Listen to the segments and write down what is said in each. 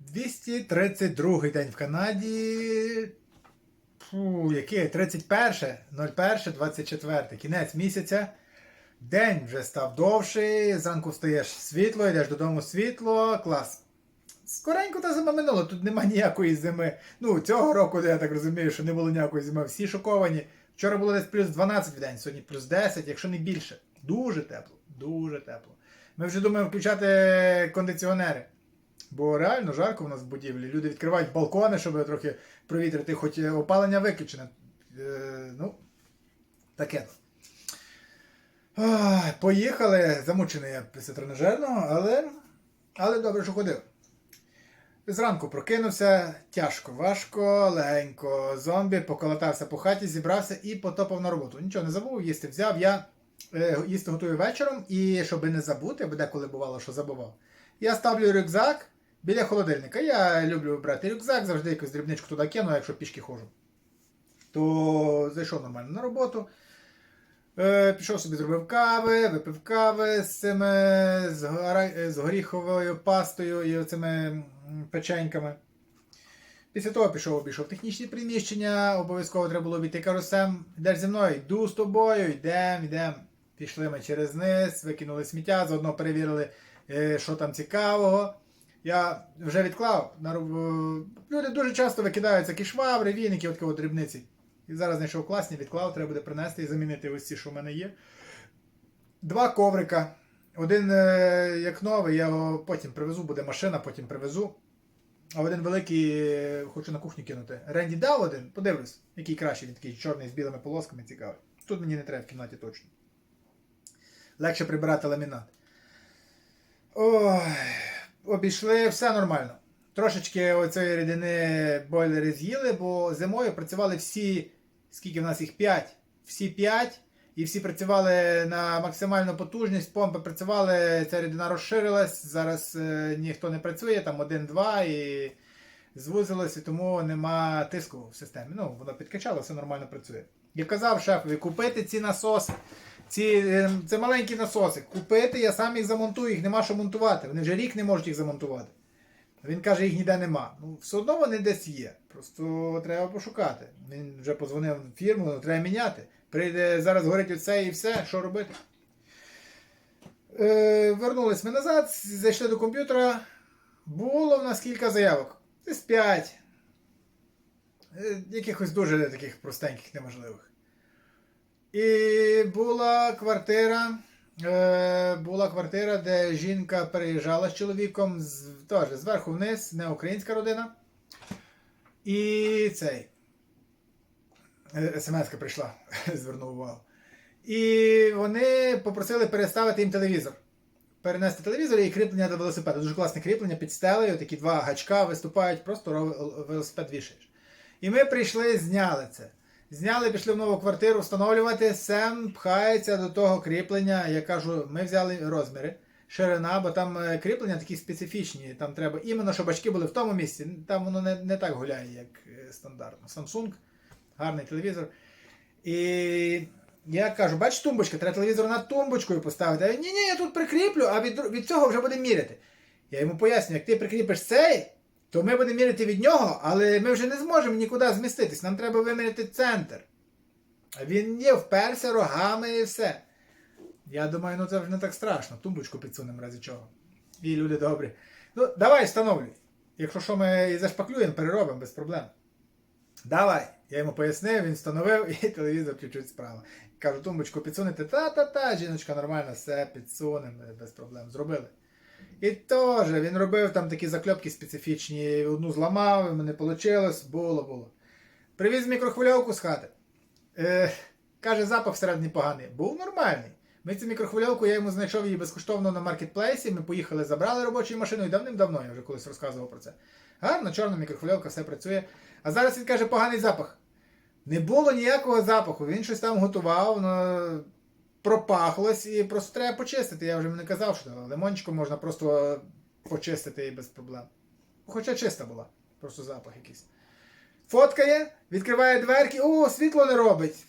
232 день в Канаді. Фу, який? 31, 01, 24. Кінець місяця. День вже став довший. Зранку встаєш світло, йдеш додому світло. Клас. Скоренько та зима минула, тут нема ніякої зими. Ну, цього року, я так розумію, що не було ніякої зими. Всі шоковані. Вчора було десь плюс 12 в день, сьогодні плюс 10, якщо не більше. Дуже тепло, дуже тепло. Ми вже думаємо включати кондиціонери. Бо реально жарко в нас в будівлі. Люди відкривають балкони, щоб трохи провітрити, хоч опалення виключене. Е, ну, таке. Поїхали. Замучений я після тренажерного, але, але добре, що ходив. Зранку прокинувся, тяжко, важко, легенько. Зомбі поколотався по хаті, зібрався і потопав на роботу. Нічого не забув, їсти взяв. Я е, їсти готую вечором, і щоб не забути, бо деколи бувало, що забував. Я ставлю рюкзак біля холодильника. Я люблю брати рюкзак, завжди якусь дрібничку туди кину, якщо пішки ходжу. То зайшов нормально на роботу. Е, пішов собі, зробив кави, випив кави з цими з, гора- з горіховою пастою і оцими печеньками. Після того пішов, обійшов технічні приміщення, обов'язково треба було обійти карусем. Йдеш зі мною, йду з тобою, йдемо, йдемо. Пішли ми через низ, викинули сміття, заодно перевірили, е, що там цікавого. Я вже відклав. Люди дуже часто викидають такі швабри, віники, от такого дрібниці. І зараз знайшов класні, відклав, треба буде принести і замінити ось ці, що в мене є. Два коврика. Один е, як новий, я його потім привезу, буде машина, потім привезу. А один великий е, хочу на кухню кинути. Ренді дав один, подивлюсь, який кращий, він такий чорний з білими полосками, цікавий. Тут мені не треба в кімнаті точно. Легше прибирати ламінат. Ой, обійшли, все нормально. Трошечки оцієї рідини бойлери з'їли, бо зимою працювали всі, скільки в нас їх 5, всі 5, і всі працювали на максимальну потужність, помпи працювали, ця рідина розширилась, зараз е, ніхто не працює, там один-два і звузилось, і тому нема тиску в системі. Ну, воно підкачало, все нормально працює. Я казав шефові, купити ці насоси. Ці, е, це маленькі насоси. Купити, я сам їх замонтую, їх нема що монтувати. Вони вже рік не можуть їх замонтувати. Він каже, їх ніде нема. Ну, все одно вони десь є. Просто треба пошукати. Він вже позвонив в фірму, ну, треба міняти. Прийде, зараз горить оце і все, що робити. Е, вернулись ми назад, зайшли до комп'ютера. Було в нас кілька заявок. Десь 5. Е, якихось дуже таких простеньких, неможливих. І була квартира. Е, була квартира, де жінка переїжджала з чоловіком теж зверху вниз, не українська родина. І цей. СМС-ка прийшла, звернув увагу. І вони попросили переставити їм телевізор. Перенести телевізор і кріплення до велосипеда. Дуже класне кріплення під стелею, такі два гачка виступають, просто ро- велосипед вішаєш. І ми прийшли, зняли це. Зняли, пішли в нову квартиру встановлювати. Сем пхається до того кріплення. Я кажу, ми взяли розміри, ширина, бо там е, кріплення такі специфічні. Там треба іменно, щоб бачки були в тому місці. Там воно не, не так гуляє, як е, стандартно. Samsung, гарний телевізор. І я кажу, бач тумбочка, треба телевізор над тумбочкою поставити. Ні, ні, я тут прикріплю, а від, від цього вже будемо міряти. Я йому поясню, як ти прикріпиш цей, то ми будемо міряти від нього, але ми вже не зможемо нікуди зміститись. Нам треба виміряти центр. Він є, вперся рогами і все. Я думаю, ну це вже не так страшно. Тумбочку підсунемо разі чого. І люди добрі. Ну, давай встановлюй. Якщо що ми і зашпаклюємо, переробимо без проблем. Давай. Я йому пояснив, він встановив і телевізор чуть-чуть справа. Кажу, тумбочку підсунете. Та-та-та, жіночка нормально, все підсунемо, без проблем. Зробили. І теж він робив там такі закльопки специфічні. Одну зламав, мене вийшло, було, було. Привіз мікрохвильовку з хати. Е, каже, запах всередині поганий. Був нормальний. Ми цю мікрохвильовку, я йому знайшов її безкоштовно на маркетплейсі. Ми поїхали, забрали робочу машину і давним-давно я вже колись розказував про це. Гарно, чорна мікрохвильовка, все працює. А зараз він каже, поганий запах. Не було ніякого запаху. Він щось там готував, воно пропахлось і просто треба почистити. Я вже не казав, що лимончиком можна просто почистити і без проблем. Хоча чиста була, просто запах якийсь. Фоткає, відкриває дверки, о, світло не робить.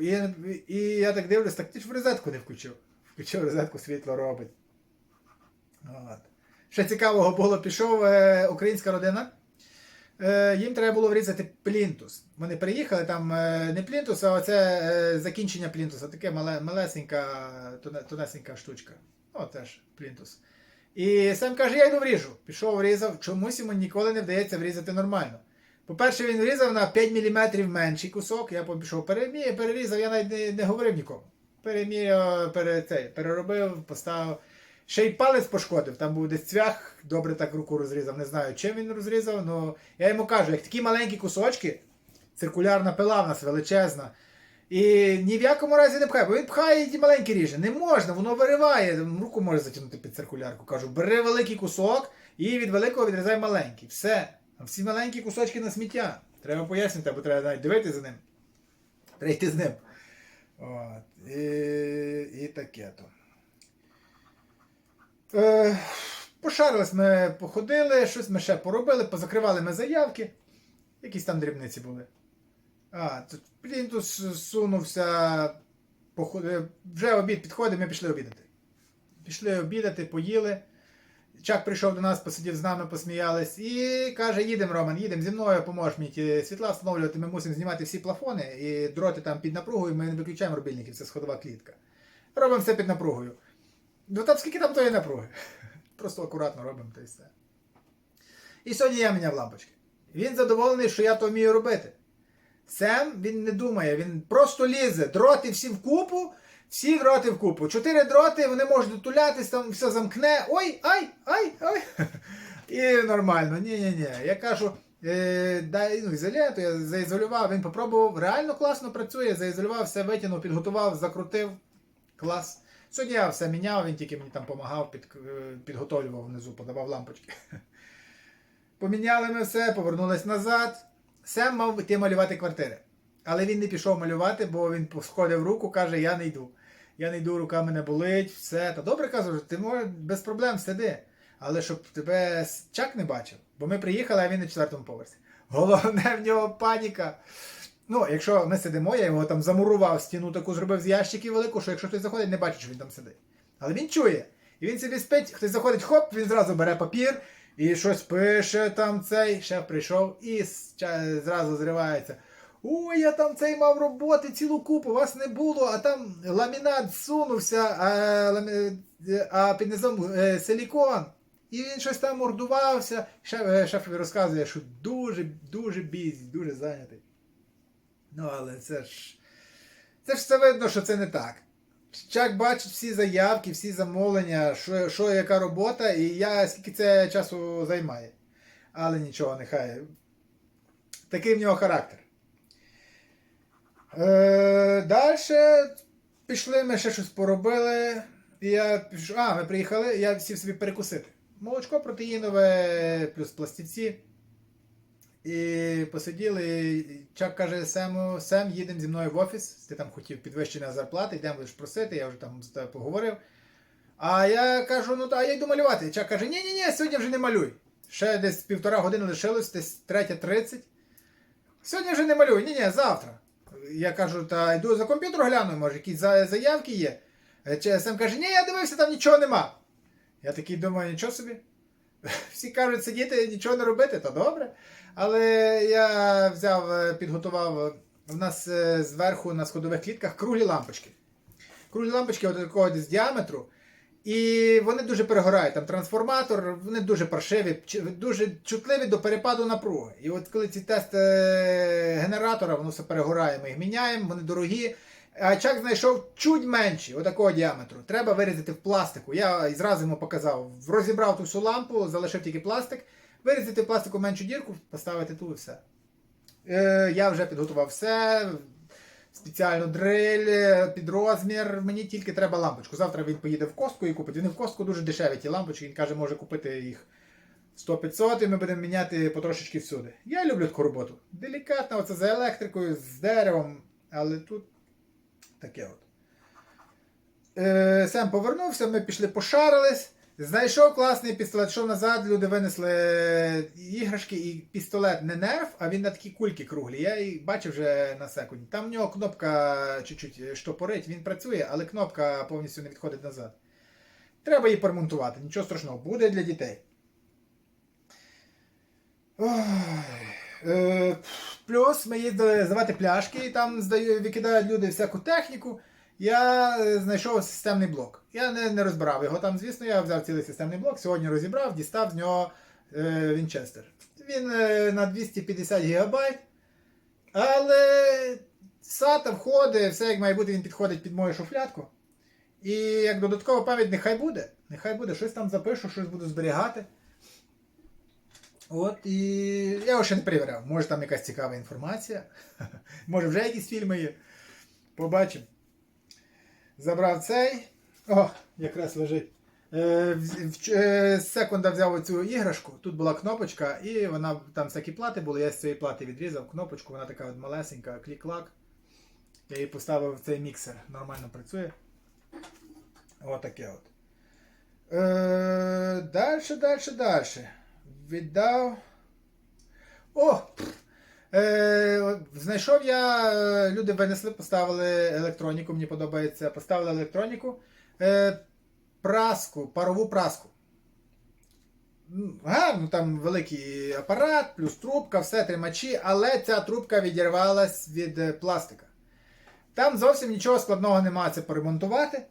І, я- і я так дивлюсь, так ти ж в розетку не включив. Включив розетку, світло робить. От. ще цікавого було, пішов е, українська родина. Е, їм треба було врізати плінтус. Вони приїхали, там е, не плінтус, а оце е, закінчення плінтуса, таке мале, малесенька, тонесенька штучка. О, теж плінтус. І сам каже, я йду вріжу. Пішов, врізав. Чомусь йому ніколи не вдається врізати нормально. По-перше, він врізав на 5 мм менший кусок, я пішов переміряв, перерізав, я навіть не, не говорив нікому. Переміряв, пере, переробив, поставив. Ще й палець пошкодив, там був десь цвях, добре так руку розрізав. Не знаю, чим він розрізав, але я йому кажу, як такі маленькі кусочки, циркулярна пила в нас величезна. І ні в якому разі не пхає, бо він пхає і маленькі ріже. Не можна, воно вириває. Руку може затягнути під циркулярку. Кажу, бери великий кусок і від великого відрізай маленький. Все. Всі маленькі кусочки на сміття. Треба пояснити, або треба навіть дивитися за ним. Треба з ним. От. І, і таке то. Е, пошарились ми, походили, щось ми ще поробили, позакривали ми заявки. Якісь там дрібниці були. А, тут плінтус сунувся. Походи... Вже обід підходить, ми пішли обідати. Пішли обідати, поїли. Чак прийшов до нас, посидів з нами, посміялись і каже: їдемо, Роман, їдемо зі мною, поможеш мені ті світла встановлювати. Ми мусимо знімати всі плафони і дроти там під напругою, ми не виключаємо рубільників, це сходова клітка. Робимо все під напругою. Ну там скільки там тої напруги? Просто акуратно робимо та й все. І сьогодні я міняв лампочки. Він задоволений, що я то вмію робити. Сем він не думає, він просто лізе. Дроти всі в купу, всі дроти в купу. Чотири дроти, вони можуть дотулятись, там все замкне. Ой, ай, ай, ай. І нормально. Ні-ні-ні. Я кажу, е, дай ну, ізоляту, я заізолював, він попробував, реально класно працює, заізолював, все витягнув, підготував, закрутив. Клас. Сьогодні я все міняв, він тільки мені там допомагав, під, е, підготовлював внизу, подавав лампочки. Поміняли ми все, повернулись назад. Сем мав йти малювати квартири. Але він не пішов малювати, бо він сходив руку, каже, я не йду. Я не йду, рука мене болить, все. Та добре кажу, ти можеш без проблем сиди. Але щоб тебе чак не бачив. Бо ми приїхали, а він на четвертому поверсі. Головне в нього паніка. Ну, якщо ми сидимо, я його там замурував, стіну таку зробив з ящиків велику, що якщо хтось заходить, не бачить, що він там сидить. Але він чує. І він собі спить, хтось заходить, хоп, він зразу бере папір і щось пише там цей. Шеф прийшов і зразу зривається. Ой, я там цей мав роботи цілу купу, вас не було, а там ламінат зсунувся, а, ламі- а під низом е, силікон. І він щось там мордувався. Шеф, е, шефові розказує, що дуже, дуже бізі, дуже зайнятий. Ну, але це ж. Це ж все видно, що це не так. Чак бачить всі заявки, всі замовлення, що, що яка робота, і я скільки це часу займає. Але нічого, нехай. Такий в нього характер. Е, Далі пішли, ми ще щось поробили. І я пішов. А, ми приїхали, я сів собі перекусити. Молочко протеїнове, плюс пластівці. І посиділи. Чак каже Сему, Сем, їдемо зі мною в офіс. Ти там хотів підвищення зарплати, йдемо будеш просити, я вже там з тобою поговорив. А я кажу, ну та я йду малювати. Чак каже, ні ні ні сьогодні вже не малюй. Ще десь півтора години лишилось, десь 3.30. Сьогодні вже не малюй, ні ні завтра. Я кажу, та йду за комп'ютер гляну, може, якісь заявки є. Е, Сем каже, ні, я дивився, там нічого нема. Я такий думаю, нічого собі. Всі кажуть сидіти, нічого не робити, то добре. Але я взяв, е, підготував. У нас е, зверху на сходових клітках круглі лампочки. Круглі лампочки от такого десь діаметру. І вони дуже перегорають. Там трансформатор, вони дуже паршиві, дуже чутливі до перепаду напруги. І от коли ці тести генератора, воно все перегорає, ми їх міняємо, вони дорогі. А чак знайшов чуть менші, отакого діаметру. Треба вирізати в пластику. Я зразу йому показав. Розібрав ту всю лампу, залишив тільки пластик, вирізати пластику меншу дірку, поставити ту і все. Е, я вже підготував все. Спеціальну дриль е, під розмір. Мені тільки треба лампочку. Завтра він поїде в костку і купить. Він в костку дуже дешеві ті лампочки. Він каже, може купити їх 100-500 і ми будемо міняти потрошечки всюди. Я люблю таку роботу. Делікатно, оце за електрикою, з деревом, але тут таке от. Е, Сем повернувся, ми пішли пошарились. Знайшов класний пістолет, йшов назад, люди винесли іграшки і пістолет не нерв, а він на такі кульки круглі. Я її бачив вже на секунді. Там в нього кнопка чуть-чуть штопорить, він працює, але кнопка повністю не відходить назад. Треба її поремонтувати, нічого страшного, буде для дітей. Ой. Е, плюс ми їздили здавати пляшки, і там здаю, викидають люди всяку техніку. Я е, знайшов системний блок. Я не, не розбирав його там, звісно, я взяв цілий системний блок, сьогодні розібрав, дістав з нього е, Вінчестер. Він е, на 250 ГБ, але SATA входить, все як має бути, він підходить під мою шуфлядку. І як додаткова пам'ять нехай буде. Нехай буде, щось там запишу, щось буду зберігати. От і я його ще не перевіряв. Може там якась цікава інформація. Може вже якісь фільми є. Побачимо. Забрав цей. О, якраз лежить. Е, в- е, З секунда взяв оцю іграшку. Тут була кнопочка, і вона там всякі плати були. Я з цієї плати відрізав кнопочку, вона така от малесенька, клік-клак. Я її поставив в цей міксер. Нормально працює. Отаке от. Дальше, дальше, дальше. Віддав. О! Е, знайшов я. е, Люди винесли, поставили електроніку, мені подобається. Поставили електроніку. Е, праску, парову праску. Гарно, там великий апарат, плюс трубка, все тримачі, але ця трубка відірвалась від е, пластика. Там зовсім нічого складного немає це поремонтувати.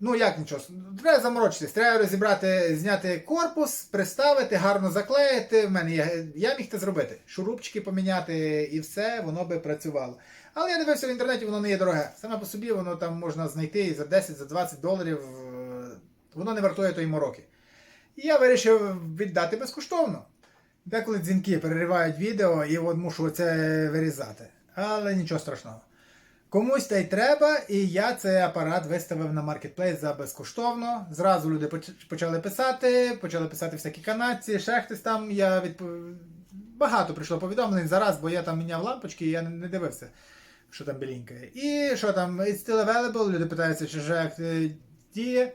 Ну, як нічого, треба заморочитись, треба розібрати, зняти корпус, приставити, гарно заклеїти. В мене є, я міг це зробити. Шурупчики поміняти і все, воно би працювало. Але я дивився в інтернеті, воно не є дороге. Саме по собі воно там можна знайти і за 10, за 20 доларів. е, Воно не вартує тої мороки. І я вирішив віддати безкоштовно. Деколи дзвінки переривають відео і от мушу це вирізати. Але нічого страшного. Комусь та й треба, і я цей апарат виставив на маркетплейс за безкоштовно. Зразу люди почали писати, почали писати всякі канадці, ще хтось там. Я відп... Багато прийшло повідомлень зараз, бо я там міняв лампочки і я не- дивився, що там білінькає. І що там, it's still available, люди питаються, чи вже діє.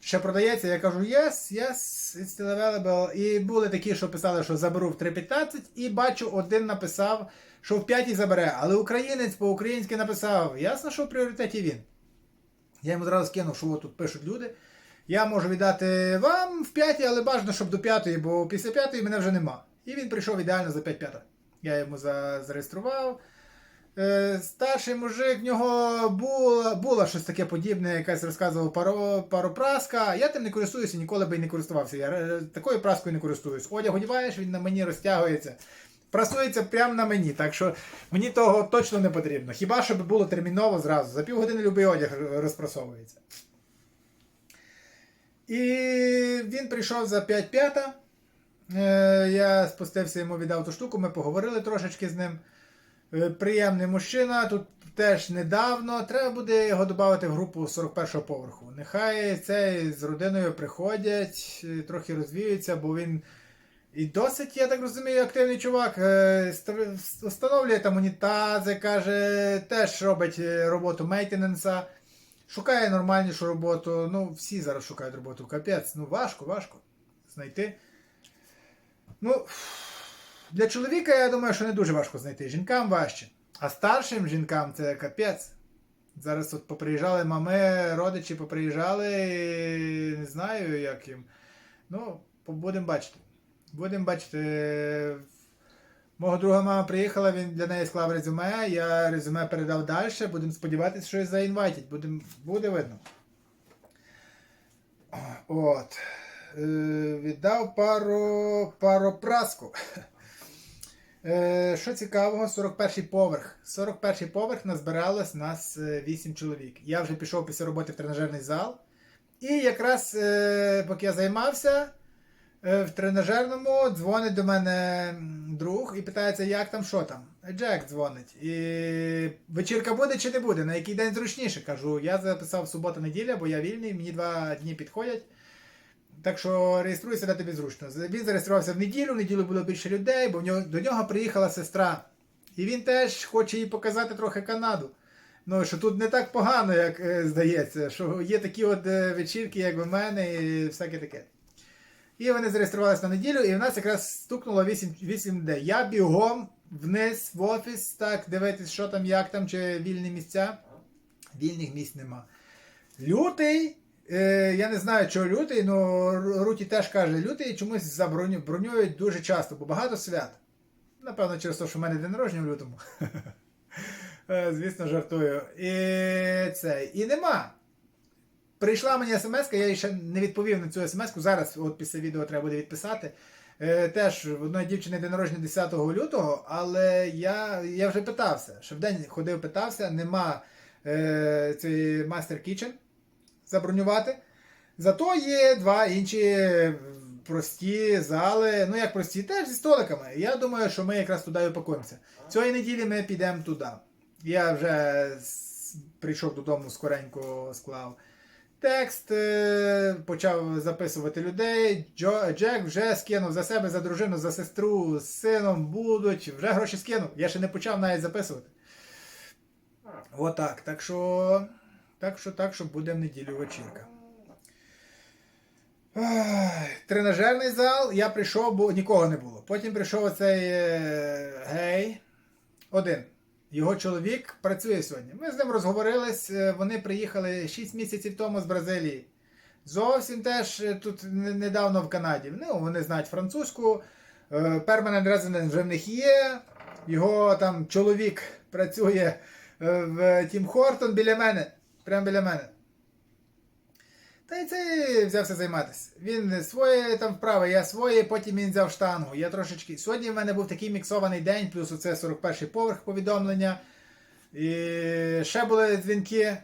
Ще продається, я кажу yes, yes, it's still available. І були такі, що писали, що заберу в 3.15, і бачу, один написав, що в 5 забере, але українець по-українськи написав. Ясно, що в пріоритеті він. Я йому зразу скинув, що тут пишуть люди. Я можу віддати вам в 5, але бажано, щоб до 5, бо після 5 мене вже нема. І він прийшов ідеально за 5 5. Я йому за- зареєстрував. Е, старший мужик, в нього було, було щось таке подібне, якась розказував паро, паропраска. Я тим не користуюся, ніколи би і не користувався. Я е, такою праскою не користуюсь. Одяг одягаєш, він на мені розтягується. Прасується прямо на мені, так що мені того точно не потрібно. Хіба щоб було терміново зразу. За півгодини любий одяг розпрасовується. І він прийшов за 5 п'ята. Е, Я спустився йому, віддав ту штуку, ми поговорили трошечки з ним. Е, Приємний мужчина, тут теж недавно. Треба буде його додати в групу 41-го поверху. Нехай цей з родиною приходять, е, трохи розвіються, бо він і досить, я так розумію, активний чувак. Е, Встановлює там унітази, каже, теж робить е, роботу мейтененса. Шукає нормальнішу роботу. Ну, всі зараз шукають роботу. Капець. Ну, важко, важко знайти. Ну, для чоловіка, я думаю, що не дуже важко знайти. Жінкам важче. А старшим жінкам це капець. Зараз от поприїжджали мами, родичі поприїжджали, і не знаю, як їм. Ну, будемо бачити. Будемо бачити. Мого друга мама приїхала, він для неї склав резюме, я резюме передав далі, будемо сподіватися, що заінвайтять. Будем, буде видно. От. Е, віддав пару, пару праску. Е, що цікавого, 41-й поверх. 41-й поверх назбиралось нас 8 чоловік. Я вже пішов після роботи в тренажерний зал. І якраз е, поки я займався е, в тренажерному, дзвонить до мене друг і питається, як там, що там. Джек дзвонить. І вечірка буде чи не буде? На який день зручніше? Кажу, я записав субота-неділя, бо я вільний, мені два дні підходять. Так що реєструйся, де тобі зручно. Він зареєструвався в неділю, в неділю було більше людей, бо в нього, до нього приїхала сестра. І він теж хоче їй показати трохи Канаду. Ну, що тут не так погано, як е, здається, що є такі от е, вечірки, як у мене, і всяке таке. І вони зареєструвалися на неділю, і в нас якраз стукнуло 8, 8 людей. Я бігом вниз в офіс, так, дивитись, що там, як там, чи вільні місця. Вільних місць нема. Лютий Е, я не знаю, чого лютий, але Руті теж каже, лютий чомусь заброню, бронюють дуже часто, бо багато свят. Напевно, через те, що в мене день народження в лютому. Е, Звісно, жартую. І це. І нема. Прийшла мені смс, я ще не відповів на цю смс. Зараз, от після відео треба буде відписати. Е, теж в одної дівчини день народження 10 лютого, але я, я вже питався. Ще в день ходив, питався, нема е, цієї Master Kitchen забронювати. Зато є два інші прості зали. Ну як прості, теж зі столиками. Я думаю, що ми якраз туди і упакуємося. Цієї неділі ми підемо туди. Я вже прийшов додому, скоренько склав текст, е, почав записувати людей. Джо, Джек вже скинув за себе, за дружину, за сестру, з сином будуть. Вже гроші скинув. Я ще не почав навіть записувати. Отак. Так що, так що, так що буде в неділю вечірка. Тренажерний зал, я прийшов, бо нікого не було. Потім прийшов оцей е, гей, один. Його чоловік працює сьогодні. Ми з ним розговорились. е, Вони приїхали 6 місяців тому з Бразилії. Зовсім теж е, тут недавно в Канаді. Ну, вони знають французьку. е, Permanent resident вже в них є. Його там чоловік працює в Тім Хортон біля мене. Прямо біля мене. Та й це взявся займатися. Він своє там вправи, я своє, потім він взяв штангу. Я трошечки. Сьогодні в мене був такий міксований день, плюс оце 41-й поверх повідомлення. І ще були дзвінки.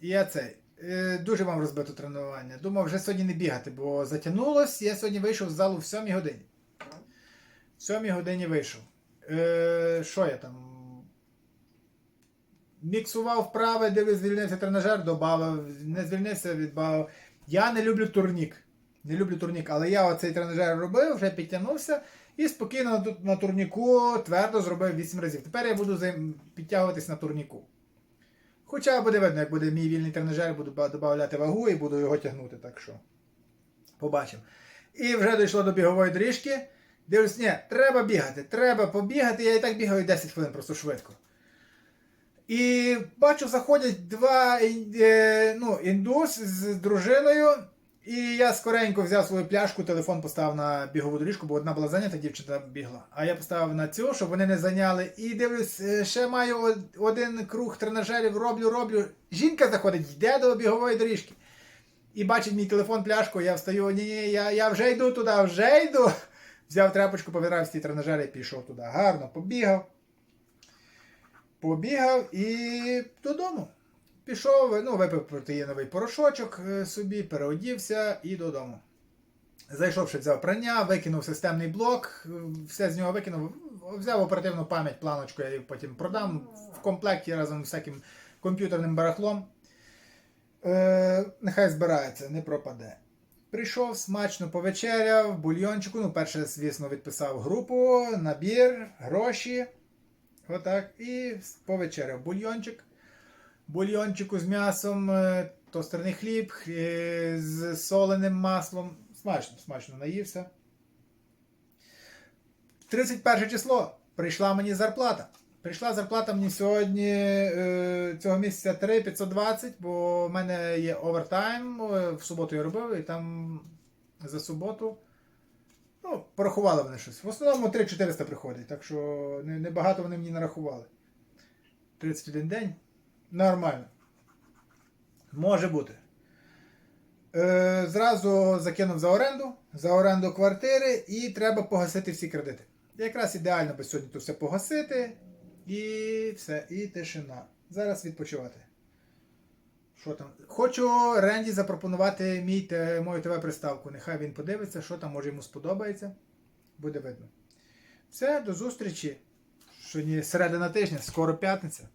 І я цей. е, Дуже мав розбито тренування. Думав, вже сьогодні не бігати, бо затягнулось. Я сьогодні вийшов з залу в 7 годині. В 7 годині вийшов. Е, що я там? Міксував вправи, дивись, звільнився тренажер, додав, не звільнився, відбавив. Я не люблю турнік. Не люблю турнік, але я оцей тренажер робив, вже підтягнувся і спокійно на, турніку твердо зробив 8 разів. Тепер я буду підтягуватись на турніку. Хоча буде видно, як буде мій вільний тренажер, буду додавати вагу і буду його тягнути. Так що побачимо. І вже дійшло до бігової доріжки. Дивлюсь, ні, треба бігати, треба побігати. Я і так бігаю 10 хвилин, просто швидко. І бачу, заходять два е, ну, індус з дружиною. І я скоренько взяв свою пляшку, телефон поставив на бігову доріжку, бо одна була зайнята, дівчина бігла. А я поставив на цю, щоб вони не зайняли. І дивлюсь, е, ще маю один круг тренажерів, роблю, роблю. Жінка заходить, йде до бігової доріжки. І бачить мій телефон, пляшку, я встаю, ні, ні, я, я вже йду туди, вже йду. Взяв тряпочку, повирав ті тренажери і пішов туди. Гарно побігав. Побігав і додому. Пішов, ну, випив протеїновий порошочок е, собі, переодівся і додому. Зайшовши, взяв прання, викинув системний блок, е, все з нього викинув, взяв оперативну пам'ять, планочку, я її потім продам в комплекті разом з всяким комп'ютерним барахлом. Е, нехай збирається, не пропаде. Прийшов, смачно повечеряв, бульйончику. Ну, перше, звісно, відписав групу, набір, гроші. Отак. І повечеряв бульйончик. Бульйончику з м'ясом, е, тостерний хліб з соленим маслом. Смачно, смачно наївся. 31 число. Прийшла мені зарплата. Прийшла зарплата мені сьогодні е, цього місяця 3,520, бо в мене є овертайм. е, В суботу я робив, і там за суботу. Ну, порахували вони щось. В основному 3-400 приходить, так що не- небагато вони мені нарахували. 31 день. Нормально. Може бути. Е, зразу закинув за оренду, за оренду квартири і треба погасити всі кредити. Якраз ідеально би сьогодні тут все погасити. І все, і тишина. Зараз відпочивати. Що там? Хочу Ренді запропонувати мій, мою ТВ-приставку. Нехай він подивиться, що там може йому сподобається. Буде видно. Все, до зустрічі. Сьогодні середина тижня, скоро п'ятниця.